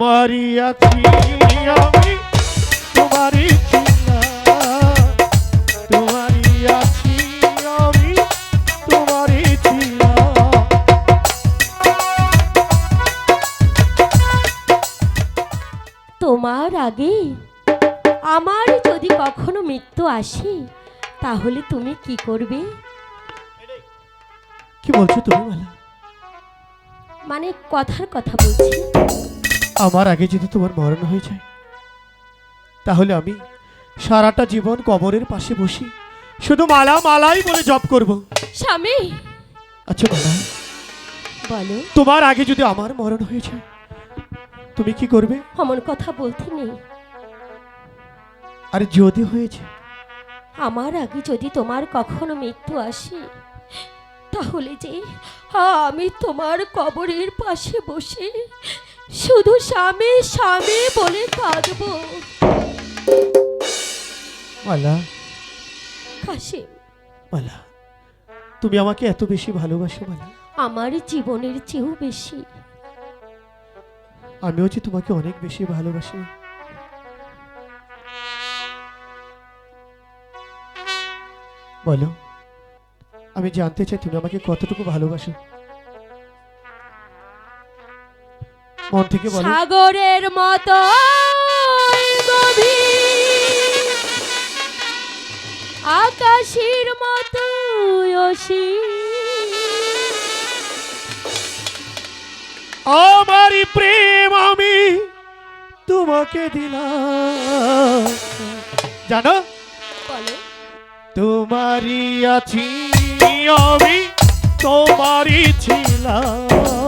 তোমারই আছি আমি তোমারই তোমার আগে আমার যদি কখনো মৃত্যু আসে তাহলে তুমি কি করবে? কি বলছো তুমি মানে কথার কথা বলছি। আমার আগে যদি তোমার মরণ হয়ে যায় তাহলে আমি সারাটা জীবন কবরের পাশে বসি শুধু মালা মালাই বলে জব করব। স্বামী! আচ্ছা মালা। বলো। তোমার আগে যদি আমার মরণ হয়ে যায় তুমি কি করবে? অমন কথা বলতে নেই। আর যদি হয়েছে। আমার আগে যদি তোমার কখনো মৃত্যু আসে তাহলে যে আমি তোমার কবরের পাশে বসে শুধু স্বামী স্বামী বলে কাঁদবো। মালা। কাশিম মালা তুমি আমাকে এত বেশি ভালোবাসো মালা। আমার জীবনের চেয়েও বেশি। আমিও যে তোমাকে অনেক বেশি ভালোবাসি। বলো আমি জানতে চাই তুমি আমাকে কতটুকু ভালোবাসো? মন থেকে বলো? সাগরের মতো গভীর। আকাশের মতো আমারই প্রেম আমি তোমাকে দিলাম। জানো? বলো। তোমারই আছি আমি তোমারই ছিলাম।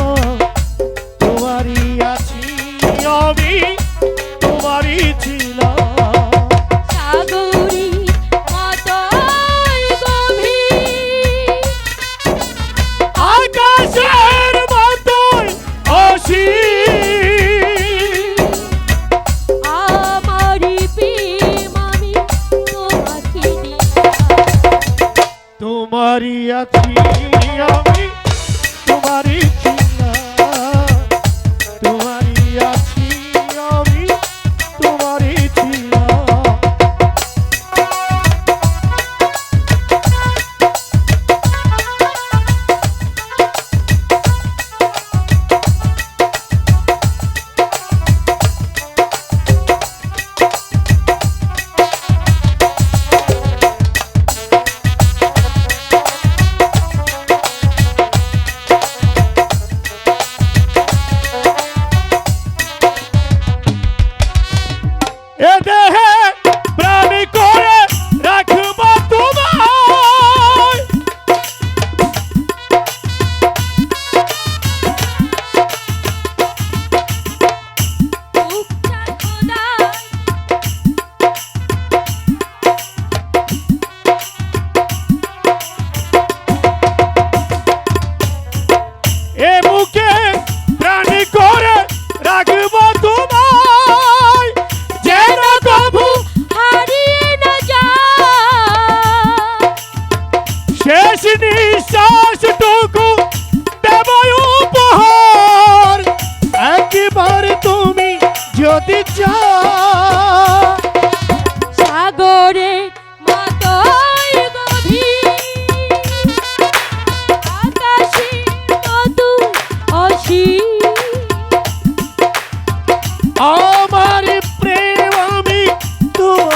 আছি আমি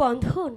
বন্ধন